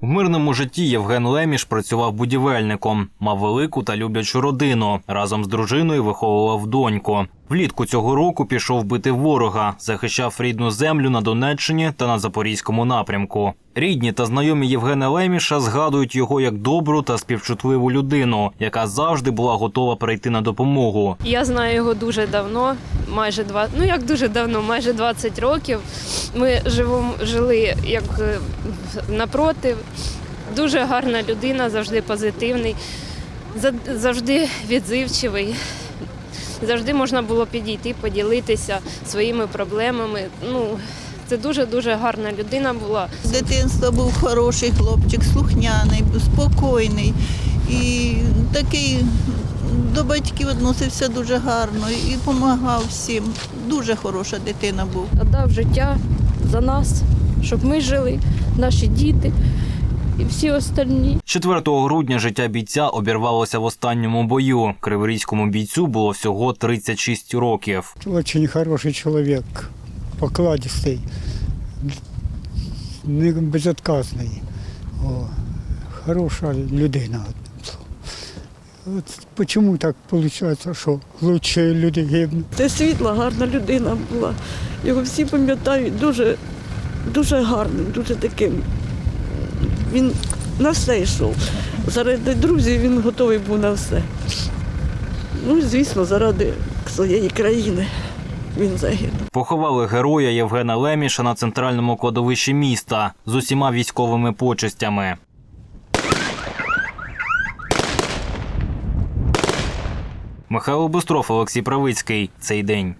В мирному житті Євген Леміш працював будівельником, мав велику та люблячу родину. Разом з дружиною виховував доньку. Влітку цього року пішов бити ворога, захищав рідну землю на Донеччині та на Запорізькому напрямку. Рідні та знайомі Євгена Леміша згадують його як добру та співчутливу людину, яка завжди була готова прийти на допомогу. Я знаю його дуже давно, майже два, ну як дуже давно, майже 20 років. Ми живемо, жили як е, напротив. Дуже гарна людина, завжди позитивний, завжди відзивчивий. Завжди можна було підійти, поділитися своїми проблемами. Ну, це дуже-дуже гарна людина була. З дитинства був хороший хлопчик, слухняний, спокійний і такий до батьків відносився дуже гарно і допомагав всім. Дуже хороша дитина був. Отдав життя за нас, щоб ми жили, наші діти і всі остальні. 4 грудня життя бійця обірвалося в останньому бою. Криворізькому бійцю було всього 36 років. Очень хороший человек, покладистый, не безотказний. О, хороша людина. От почему так виходить, що лучші люди гибнуть? Це світла, гарна людина була. Його всі пам'ятають дуже, дуже гарним, дуже таким. Він на все йшов. Заради друзів він готовий був на все. Ну, звісно, заради своєї країни він загинув. Поховали героя Євгена Леміша на центральному кладовищі міста з усіма військовими почестями. Михайло Бистров, Олексій Правицький. Цей день.